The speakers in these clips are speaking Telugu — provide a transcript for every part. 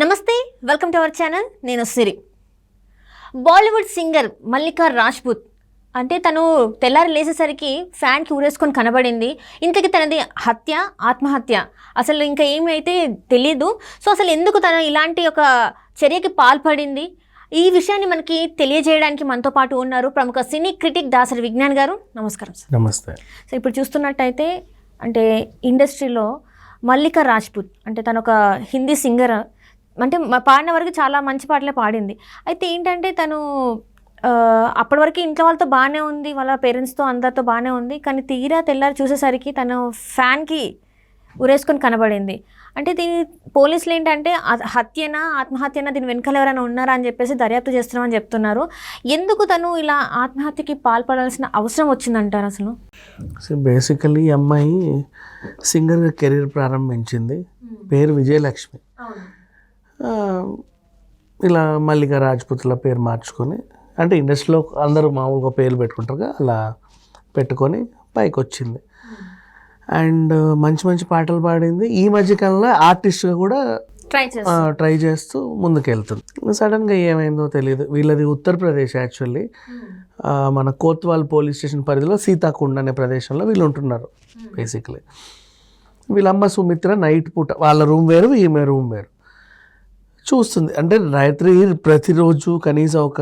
నమస్తే వెల్కమ్ టు అవర్ ఛానల్ నేను సిరి. బాలీవుడ్ సింగర్ మల్లికా రాజ్పుత్ అంటే తను తెల్లారి లేచేసరికి ఫ్యాన్కి ఊరేసుకొని కనబడింది. ఇంతకీ తనది హత్య ఆత్మహత్య. అసలు ఇంకా ఏమి అయితే తెలియదు సో అసలు ఎందుకు తను ఇలాంటి ఒక చర్యకి పాల్పడింది? ఈ విషయాన్ని మనకి తెలియజేయడానికి మనతో పాటు ఉన్నారు ప్రముఖ సినీ క్రిటిక్ దాసరి విజ్ఞాన్ గారు. నమస్కారం సార్. నమస్తే. సో ఇప్పుడు చూస్తున్నట్టయితే అంటే ఇండస్ట్రీలో మల్లికా రాజ్పుత్ అంటే తను ఒక హిందీ సింగర్ అంటే మ- పాడిన వరకు చాలా మంచి పాటలే పాడింది. అయితే ఏంటంటే తను అప్పటి వరకు ఇంట్లో వాళ్ళతో బాగానే ఉంది వాళ్ళ పేరెంట్స్తో అందరితో బాగానే ఉంది కానీ తీరా తెల్లారి చూసేసరికి తను ఫ్యాన్కి ఉరేసుకొని కనబడింది. అంటే దీని పోలీసులు ఏంటంటే హత్యనా ఆత్మహత్యనా దీని వెనకాల ఎవరైనా ఉన్నారా అని చెప్పేసి దర్యాప్తు చేస్తున్నామని చెప్తున్నారు. ఎందుకు తను ఇలా ఆత్మహత్యకి పాల్పడాల్సిన అవసరం వచ్చిందంటారు అసలు? సో బేసికలీ అమ్మాయి సింగర్గా కెరీర్ ప్రారంభించింది. పేరు విజయలక్ష్మి. ఇలా మల్లికా రాజ్పుత్ల పేరు మార్చుకొని అంటే ఇండస్ట్రీలో అందరూ మామూలుగా పేర్లు పెట్టుకుంటారుగా అలా పెట్టుకొని పైకి వచ్చింది అండ్ మంచి మంచి పాటలు పాడింది. ఈ మధ్యకాలంలో ఆర్టిస్ట్గా కూడా ట్రై చేస్తా. ట్రై చేస్తూ ముందుకెళ్తుంది. సడన్గా ఏమైందో తెలియదు వీళ్ళది ఉత్తరప్రదేశ్ యాక్చువల్లీ. మన కోత్వాల్ పోలీస్ స్టేషన్ పరిధిలో సీతాకుండ్ అనే ప్రదేశంలో వీళ్ళు ఉంటున్నారు బేసిక్లీ. వీళ్ళమ్మ సుమిత్ర నైట్ పూట వాళ్ళ రూమ్ వేరు ఈమె రూమ్ వేరు. చూస్తుంది. అంటే రాత్రి ప్రతిరోజు కనీసం ఒక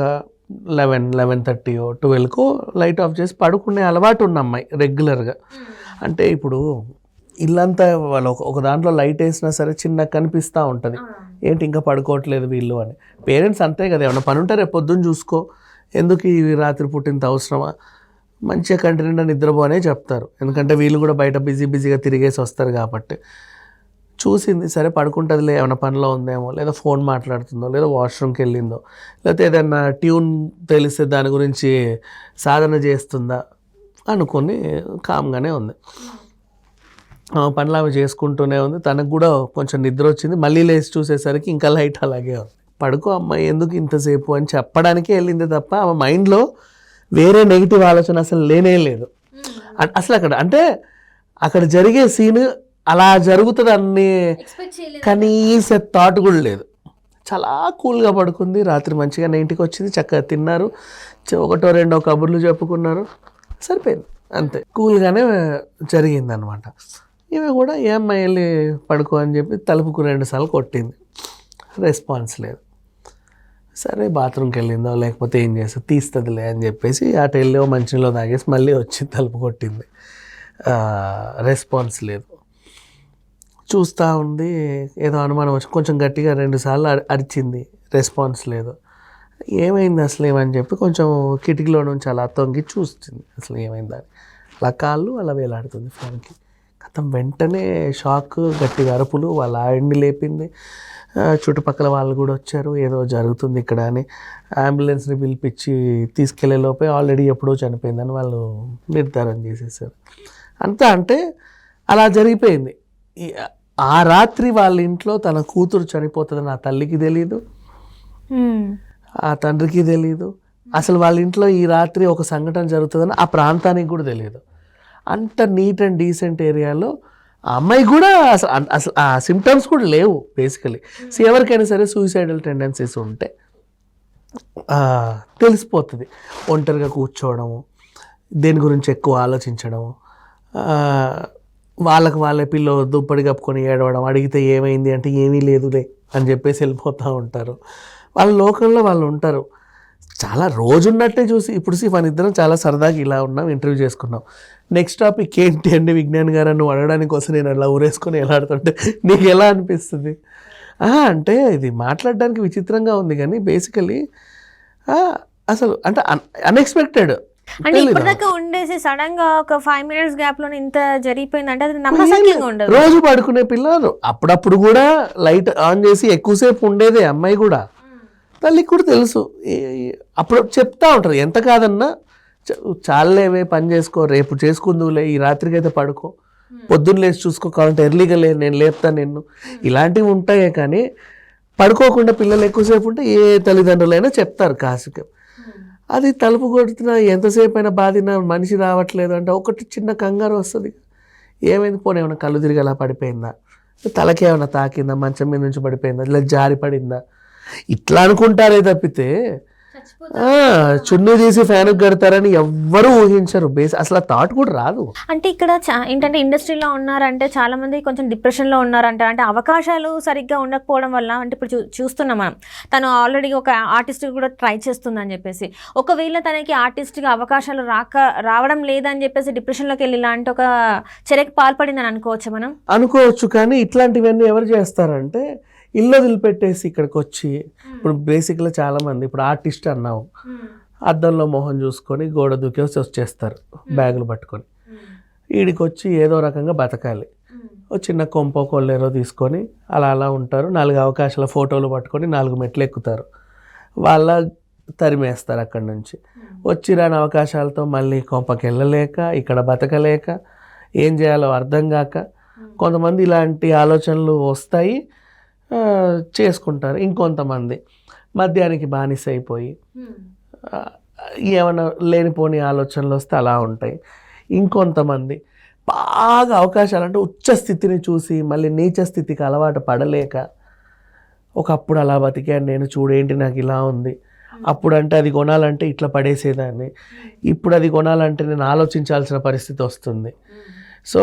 లెవెన్ లెవెన్ థర్టీ ట్వెల్వ్కో లైట్ ఆఫ్ చేసి పడుకునే అలవాటు ఉన్న అమ్మాయి రెగ్యులర్గా. అంటే ఇప్పుడు ఇల్లంతా వాళ్ళు ఒక దాంట్లో లైట్ వేసినా సరే చిన్న కనిపిస్తూ ఉంటుంది. ఏంటి ఇంకా పడుకోవట్లేదు వీళ్ళు అని. పేరెంట్స్ అంతే కదా ఏమన్నా పని ఉంటే రేపు పొద్దున్న చూసుకో. ఎందుకు ఈ రాత్రి పుట్టింత అవసరమా? మంచిగా కంటి నిండా నిద్రపోనే చెప్తారు. ఎందుకంటే వీళ్ళు కూడా బయట బిజీ బిజీగా తిరిగేసి వస్తారు కాబట్టి. చూసింది సరే పడుకుంటుందిలే ఏమైనా పనిలో ఉందేమో లేదా ఫోన్ మాట్లాడుతుందో లేదా వాష్రూమ్కి వెళ్ళిందో లేకపోతే ఏదైనా ట్యూన్ తెలిస్తే దాని గురించి సాధన చేస్తుందా అనుకొని కామ్గానే ఉంది. ఆ పనులు ఆమె చేసుకుంటూనే ఉంది. తనకు కూడా కొంచెం నిద్ర వచ్చింది. మళ్ళీ లేచి చూసేసరికి ఇంకా లైట్ అలాగే ఉంది. పడుకో అమ్మాయి ఎందుకు ఇంతసేపు అని చెప్పడానికే వెళ్ళింది తప్ప ఆమె మైండ్లో వేరే నెగిటివ్ ఆలోచన అసలు లేనే లేదు. అసలు అక్కడ అంటే అక్కడ జరిగే సీన్ అలా జరుగుతుంది అన్ని కనీస థాట్ కూడా లేదు. చాలా కూల్గా పడుకుంది. రాత్రి మంచిగా ఇంటికి వచ్చింది. చక్కగా తిన్నారు. ఒకటో రెండో కబుర్లు చెప్పుకున్నారు. సరిపోయింది. అంతే. కూల్గానే జరిగింది అనమాట ఈమె కూడా ఏ అమ్మాయి వెళ్ళి పడుకో అని చెప్పి తలుపుకు రెండు సార్లు కొట్టింది. రెస్పాన్స్ లేదు. సరే బాత్రూమ్కి వెళ్ళిందో లేకపోతే ఏం చేస్తా తీస్తుందిలే అని చెప్పేసి అటు వెళ్ళి మంచినీళ్ళు తాగేసి మళ్ళీ వచ్చి తలుపు కొట్టింది. రెస్పాన్స్ లేదు. చూస్తూ ఉంది ఏదో అనుమానం వచ్చి కొంచెం గట్టిగా రెండుసార్లు అరిచింది. రెస్పాన్స్ లేదు. ఏమైంది అసలు ఏమని చెప్పి కొంచెం కిటికీలో నుంచి అలా తొంగి చూస్తుంది. అసలు ఏమైందని అలా కాళ్ళు అలా వేలాడుతుంది ఫోన్కి. గతం వెంటనే షాక్ గట్టిగా అరుపులు వాళ్ళ ఆవిడ్ని లేపింది. చుట్టుపక్కల వాళ్ళు కూడా వచ్చారు. ఏదో జరుగుతుంది ఇక్కడ అని. అంబులెన్స్ని పిలిపించి తీసుకెళ్ళే లోపే ఆల్రెడీ ఎప్పుడో చనిపోయిందని వాళ్ళు నిర్ధారణ చేసేసారు. అంతా అంటే అలా జరిగిపోయింది. ఆ రాత్రి వాళ్ళ ఇంట్లో తన కూతురు చనిపోతుందని ఆ తల్లికి తెలియదు ఆ తండ్రికి తెలియదు అసలు వాళ్ళ ఇంట్లో ఈ రాత్రి ఒక సంఘటన జరుగుతుందని ఆ ప్రాంతానికి కూడా తెలియదు అంత నీట్ అండ్ డీసెంట్ ఏరియాలో ఆ అమ్మాయి కూడా అసలు ఆ సిమ్టమ్స్ కూడా లేవు బేసికలీ సో ఎవరికైనా సరే సూసైడల్ టెండెన్సీస్ ఉంటే తెలిసిపోతుంది. ఒంటరిగా కూర్చోవడము దేని గురించి ఎక్కువ ఆలోచించడము వాళ్ళకి వాళ్ళే పిల్ల దుప్పటి కప్పుకొని ఏడవడం అడిగితే ఏమైంది అంటే ఏమీ లేదులే అని చెప్పేసి వెళ్ళిపోతూ ఉంటారు. వాళ్ళ లోకంలో వాళ్ళు ఉంటారు. చాలా రోజున్నట్టే చూసి ఇప్పుడు సి మన ఇద్దరం చాలా సరదాగా ఇలా ఉన్నాం ఇంటర్వ్యూ చేసుకున్నాం. నెక్స్ట్ టాపిక్ ఏంటి అండి విజ్ఞాన్ గారు? నువ్వు అడగడానికి కోసం నేను అలా ఊరేసుకొని ఎలాడుతుంటే నీకు ఎలా అనిపిస్తుంది? ఆహా, అంటే ఇది మాట్లాడడానికి విచిత్రంగా ఉంది కానీ బేసికలీ అసలు అంటే అన్ఎక్స్పెక్టెడ్ అంటే ఇప్పటిదాకా ఉండేసి సడన్గా ఒక ఫైవ్ మినిట్స్ గ్యాప్లో ఇంత జరిగిపోయింది అంటే అది నమ్మసక్యంగా ఉండదు. రోజు పడుకునే పిల్లలు. అప్పుడప్పుడు కూడా లైట్ ఆన్ చేసి ఎక్కువసేపు ఉండేదే అమ్మాయి కూడా. తల్లికి కూడా తెలుసు. అప్పుడు చెప్తా ఉంటారు. ఎంత కాదన్నా చాలేవే పని చేసుకో రేపు చేసుకుందువులే ఈ రాత్రికి అయితే పడుకో పొద్దున్న లేచి చూసుకో కావాలంటే ఎర్లీగా లే నేను లేపుతాను నిన్ను. ఇలాంటివి ఉంటాయే కానీ పడుకోకుండా పిల్లలు ఎక్కువసేపు ఉంటే ఏ తల్లిదండ్రులైనా చెప్తారు కాసుకి అది తలుపు కొడుతున్నా ఎంతసేపు అయినా బాధినా మనిషి రావట్లేదు అంటే ఒకటి చిన్న కంగారు వస్తుంది. ఏమైంది? పోనీ ఏమైనా కళ్ళు తిరిగి అలా పడిపోయిందా? తలకేమైనా తాకిందా? మంచం మీద నుంచి పడిపోయిందా? ఇలా జారి పడిందా? ఇట్లా అనుకుంటారే తప్పితే చున్నీ తీసి ఫ్యాన్ కడతారని ఎవ్వరూ ఊహించరు. బేస్ అసలు థాట్ కూడా రాదు. అంటే ఇక్కడ ఏంటంటే ఇండస్ట్రీలో ఉన్నారంటే చాలా మంది కొంచెం డిప్రెషన్లో ఉన్నారంట. అంటే అవకాశాలు సరిగ్గా ఉండకపోవడం వల్ల అంటే ఇప్పుడు చూస్తున్నాం మనం. తను ఆల్రెడీ ఒక ఆర్టిస్ట్ కూడా ట్రై చేస్తుందని చెప్పేసి. ఒకవేళ తనకి ఆర్టిస్ట్గా అవకాశాలు రాక రావడం లేదని చెప్పేసి డిప్రెషన్లోకి వెళ్ళి ఇలాంటి ఒక చర్యకి పాల్పడిందని అనుకోవచ్చు మనం? అనుకోవచ్చు కానీ ఇట్లాంటివన్నీ ఎవరు చేస్తారంటే ఇల్లు వదిలిపెట్టేసి ఇక్కడికి వచ్చి ఇప్పుడు బేసిక్లో చాలామంది ఇప్పుడు ఆర్టిస్ట్ అన్నావు. అద్దంలో మొహం చూసుకొని గోడ దూకేసి వచ్చేస్తారు బ్యాగులు పట్టుకొని. వీడికి వచ్చి ఏదో రకంగా బతకాలి. చిన్న కొంప కొల్లేరో తీసుకొని అలా అలా ఉంటారు. నాలుగు అవకాశాల ఫోటోలు పట్టుకొని నాలుగు మెట్లు ఎక్కుతారు. వాళ్ళ తరిమేస్తారు అక్కడి నుంచి. వచ్చి రాని అవకాశాలతో మళ్ళీ కొంపకి వెళ్ళలేక ఇక్కడ బతకలేక ఏం చేయాలో అర్థం కాక కొంతమంది ఇలాంటి ఆలోచనలు వస్తాయి. చేసుకుంటారు ఇంకొంతమంది. మద్యానికి బానిస అయిపోయి ఏమైనా లేనిపోని ఆలోచనలు వస్తే అలా ఉంటాయి. ఇంకొంతమంది బాగా అవకాశాలు అంటే ఉచ్చ స్థితిని చూసి మళ్ళీ నీచ స్థితికి అలవాటు పడలేక ఒకప్పుడు అలా బతికాను నేను చూడేంటి నాకు ఇలా ఉంది. అప్పుడు అంటే అది కొనాలంటే ఇట్లా పడేసేదాన్ని. ఇప్పుడు అది కొనాలంటే నేను ఆలోచించాల్సిన పరిస్థితి వస్తుంది. సో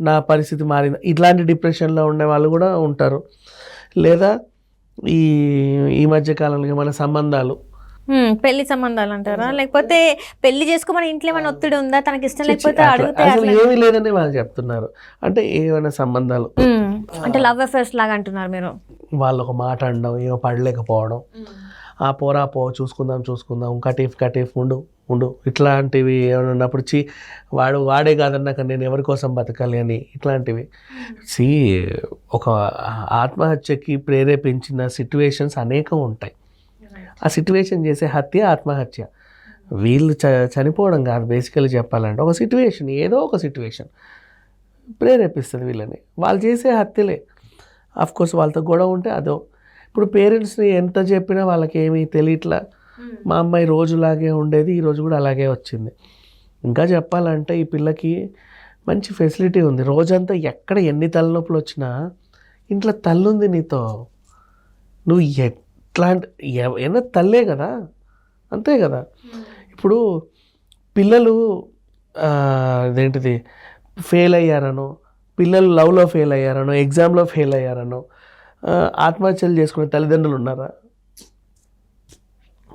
నా పరిస్థితి మారింది. ఇట్లాంటి డిప్రెషన్లో ఉండే వాళ్ళు కూడా ఉంటారు. లేదా ఈ ఈ మధ్య కాలంలో మన సంబంధాలు? పెళ్ళి సంబంధాలు అంటారా? లేకపోతే పెళ్ళి చేసుకోమని ఇంట్లో ఏమైనా ఒత్తిడి ఉందా? తనకి ఇష్టం లేకపోతే అడిగితే అసలు ఏమీ లేదని వాళ్ళు చెప్తున్నారు. అంటే ఏమైనా సంబంధాలు? అంటే లవ్ అఫేర్స్ లాగా అంటున్నారు మీరు. వాళ్ళు ఒక మాట అనడం ఏమో పడలేకపోవడం. ఆ పోరా పో చూసుకుందాం చూసుకుందాం కటీఫ్ కటీఫ్ ఉండు. ఉండు. ఇట్లాంటివి ఏమైనా ఉన్నప్పుడు చి వాడు వాడే కాదన్నాక నేను ఎవరి కోసం బతకాలి అని ఇట్లాంటివి. సి ఒక ఆత్మహత్యకి ప్రేరేపించిన సిట్యువేషన్స్ అనేకం ఉంటాయి. ఆ సిట్యువేషన్ చేసే హత్య ఆత్మహత్య. వీళ్ళు చ చనిపోవడం కాదు బేసికలీ చెప్పాలంటే. ఒక సిట్యువేషన్ ఏదో ఒక సిట్యువేషన్ ప్రేరేపిస్తుంది వీళ్ళని. వాళ్ళు చేసే హత్యలే. ఆఫ్ కోర్స్ వాళ్ళతో గొడవ ఉంటే అదో. ఇప్పుడు పేరెంట్స్ని ఎంత చెప్పినా వాళ్ళకి ఏమీ తెలియట్లా. మా అమ్మాయి రోజులాగే ఉండేది ఈ రోజు కూడా అలాగే వచ్చింది. ఇంకా చెప్పాలంటే ఈ పిల్లకి మంచి ఫెసిలిటీ ఉంది. రోజంతా ఎక్కడ ఎన్ని తలనొప్పులు వచ్చినా ఇంట్లో తల్లుంది నీతో. నువ్వు ఎట్లాంటి ఏమన్నా తల్లే కదా? అంతే కదా? ఇప్పుడు పిల్లలు అదేంటిది ఫెయిల్ అయ్యారనో పిల్లలు లవ్లో ఫెయిల్ అయ్యారనో ఎగ్జామ్లో ఫెయిల్ అయ్యారనో ఆత్మహత్యలు చేసుకునే తల్లిదండ్రులు ఉన్నారా?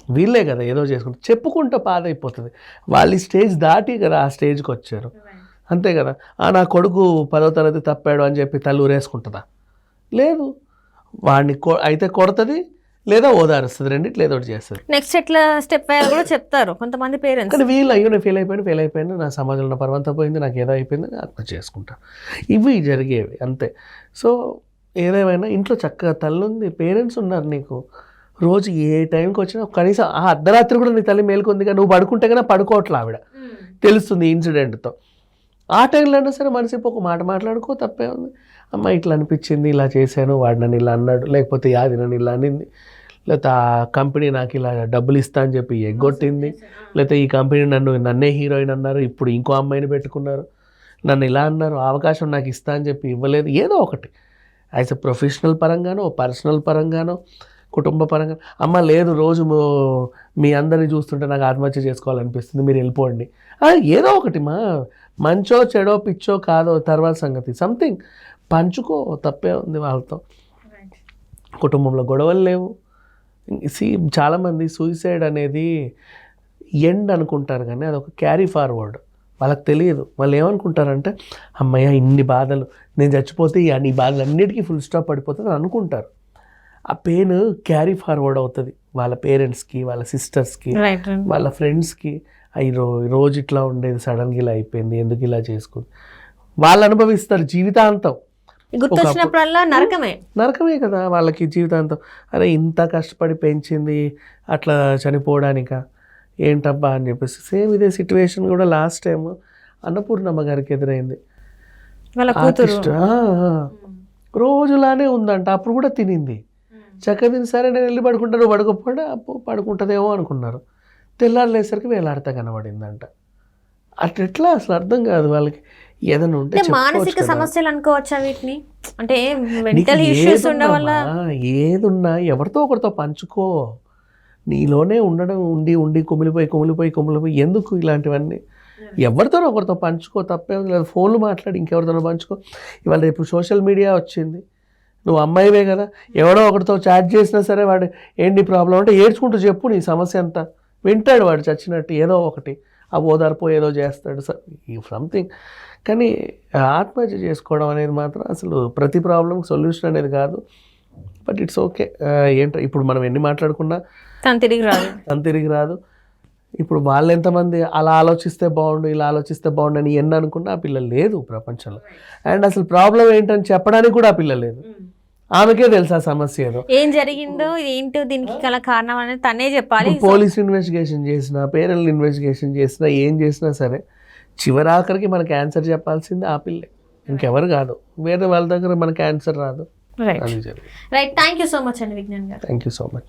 వీళ్ళే కదా ఏదో చేసుకుంటారు. చెప్పుకుంటే బాధ అయిపోతుంది వాళ్ళు ఈ స్టేజ్ దాటి కదా ఆ స్టేజ్కి వచ్చారు. అంతే కదా. ఆ నా కొడుకు పదో తరగతి తప్పాడు అని చెప్పి తల్లి ఊరేసుకుంటుందా? లేదు. వాడిని కొ అయితే కొడుతుంది లేదా ఓదారుస్తుంది. రెండిట్లు ఏదో ఒకటి చేస్తుంది. నెక్స్ట్ ఎట్లా స్టెప్ వేయాలో కూడా చెప్తారు. కొంతమంది పేరెంట్స్. కానీ వీళ్ళు అయ్యో నేను ఫెయిల్ అయిపోయాను ఫెయిల్ అయిపోయాను నా సమాజంలో పర్వంతా పోయింది నాకు ఏదో అయిపోయింది ఆత్మహత్య చేసుకుంటాను ఇవి జరిగేవి అంతే. సో ఏదేమైనా ఇంట్లో చక్కగా తల్లి ఉంది పేరెంట్స్ ఉన్నారు నీకు. రోజు ఏ టైంకి వచ్చినా కనీసం ఆ అర్ధరాత్రి కూడా నీ తల్లి మేలుకుంది కానీ నువ్వు పడుకుంటే కానీ పడుకోవట్లే ఆవిడ. తెలుస్తుంది ఇన్సిడెంట్తో. ఆ టైంలో అయినా సరే మనసిపో ఒక మాట మాట్లాడుకో తప్పే ఉంది. అమ్మ ఇట్లా అనిపించింది ఇలా చేశాను వాడు నన్ను ఇలా అన్నాడు లేకపోతే యాది నన్ను ఇలా అనింది. లేకపోతే ఆ కంపెనీ నాకు ఇలా డబ్బులు ఇస్తా అని చెప్పి ఎగ్గొట్టింది. లేకపోతే ఈ కంపెనీ నన్ను నన్నే హీరోయిన్ అన్నారు ఇప్పుడు ఇంకో అమ్మాయిని పెట్టుకున్నారు. నన్ను ఇలా అన్నారు అవకాశం నాకు ఇస్తా అని చెప్పి ఇవ్వలేదు. ఏదో ఒకటి. యాజ్ ఎ ప్రొఫెషనల్ పరంగానో పర్సనల్ పరంగానో కుటుంబ పరంగా. అమ్మ లేదు రోజు మో- అందరిని చూస్తుంటే నాకు ఆత్మహత్య చేసుకోవాలనిపిస్తుంది మీరు వెళ్ళిపోండి. ఏదో ఒకటి మా మంచో చెడో పిచ్చో కాదో తర్వాత సంగతి. సంథింగ్ పంచుకో తప్పే ఉంది వాళ్ళతో. కుటుంబంలో గొడవలు లేవు. సి చాలామంది సూసైడ్ అనేది ఎండ్ అనుకుంటారు కానీ అది ఒక క్యారీ ఫార్వర్డ్ వాళ్ళకి తెలియదు. వాళ్ళు ఏమనుకుంటారంటే అమ్మయ్య ఇన్ని బాధలు. నేను చచ్చిపోతే ఈ అన్ని బాధలు అన్నిటికీ ఫుల్ స్టాప్ పడిపోతుంది అని అనుకుంటారు. ఆ పెయిన్ క్యారీ ఫార్వర్డ్ అవుతుంది. వాళ్ళ పేరెంట్స్కి వాళ్ళ సిస్టర్స్కి వాళ్ళ ఫ్రెండ్స్కి. ఈ రో రోజు ఇట్లా ఉండేది సడన్గా ఇలా అయిపోయింది ఎందుకు ఇలా చేసుకుంది వాళ్ళు అనుభవిస్తారు జీవితాంతం. గుర్తొచ్చినప్పుడల్లా నరకమే. నరకమే కదా వాళ్ళకి జీవితాంతం. అరే ఇంత కష్టపడి పెంచింది అట్లా చనిపోవడానిక? ఏంటబ్బా అని చెప్పేసి సేమ్ ఇదే సిచ్యువేషన్ కూడా లాస్ట్ టైం అన్నపూర్ణమ్మ గారికి ఎదురైంది. రోజులానే ఉందంట అప్పుడు కూడా తినింది. చక్క తిని సరే నేను వెళ్ళి పడుకుంటాను అప్పు పడుకుంటుందేమో అనుకున్నారు. తెల్లారులేసరికి వేలాడితే కనబడిందంట. అట్లా ఎట్లా? అసలు అర్థం కాదు వాళ్ళకి. ఏదైనా ఉంటే మానసిక. సమస్యలు అనుకోవచ్చా వీటిని? అంటే మెంటల్ ఇష్యూస్ వల్ల ఏదున్నా ఎవరితో ఒకరితో పంచుకో. నీలోనే ఉండడం ఉండి ఉండి కుమిలిపోయి కుమిలిపోయి కుమిలిపోయి ఎందుకు ఇలాంటివన్నీ? ఎవరితో ఒకరితో పంచుకో తప్పేం లేదు. ఫోన్లు మాట్లాడి ఇంకెవరితోనో పంచుకో. ఇవాళ రేపు సోషల్ మీడియా వచ్చింది. నువ్వు అమ్మాయివే కదా. ఎవడో ఒకరితో చాట్ చేసినా సరే వాడు ఏంటి ప్రాబ్లం అంటే ఏడ్చుకుంటూ చెప్పు నీ సమస్య అంతా వింటాడు వాడు చచ్చినట్టు ఏదో ఒకటి. ఆ ఓదార్పు ఏదో చేస్తాడు సంథింగ్ కానీ ఆత్మహత్య చేసుకోవడం అనేది మాత్రం అసలు ప్రతి ప్రాబ్లంకి సొల్యూషన్ అనేది కాదు. బట్ ఇట్స్ ఓకే ఏంటో ఇప్పుడు మనం ఎన్ని మాట్లాడుకున్నా తను తిరిగి రాదు. తను తిరిగి రాదు. ఇప్పుడు వాళ్ళు ఎంతమంది అలా ఆలోచిస్తే బాగుండు ఇలా ఆలోచిస్తే బాగుండు అని ఎన్ని అనుకున్నా ఆ పిల్ల లేదు ప్రపంచంలో. అండ్ అసలు ప్రాబ్లం ఏంటని చెప్పడానికి కూడా ఆ పిల్ల లేదు. ఆమెకే తెలుసు ఆ సమస్య ఏదో. ఏం జరిగిందో ఏంటో దీనికి గల కారణం అనేది తనే చెప్పాలి. పోలీస్ ఇన్వెస్టిగేషన్ చేసినా పేరెంట్ ఇన్వెస్టిగేషన్ చేసినా ఏం చేసినా సరే చివరి ఆఖరికి మనకి ఆన్సర్ చెప్పాల్సింది ఆ పిల్లే. ఇంకెవరు కాదు. వేరే వాళ్ళ దగ్గర మనకి ఆన్సర్ రాదు. Right right thank you so much అండి విజ్ఞాన్ గారు. Thank you so much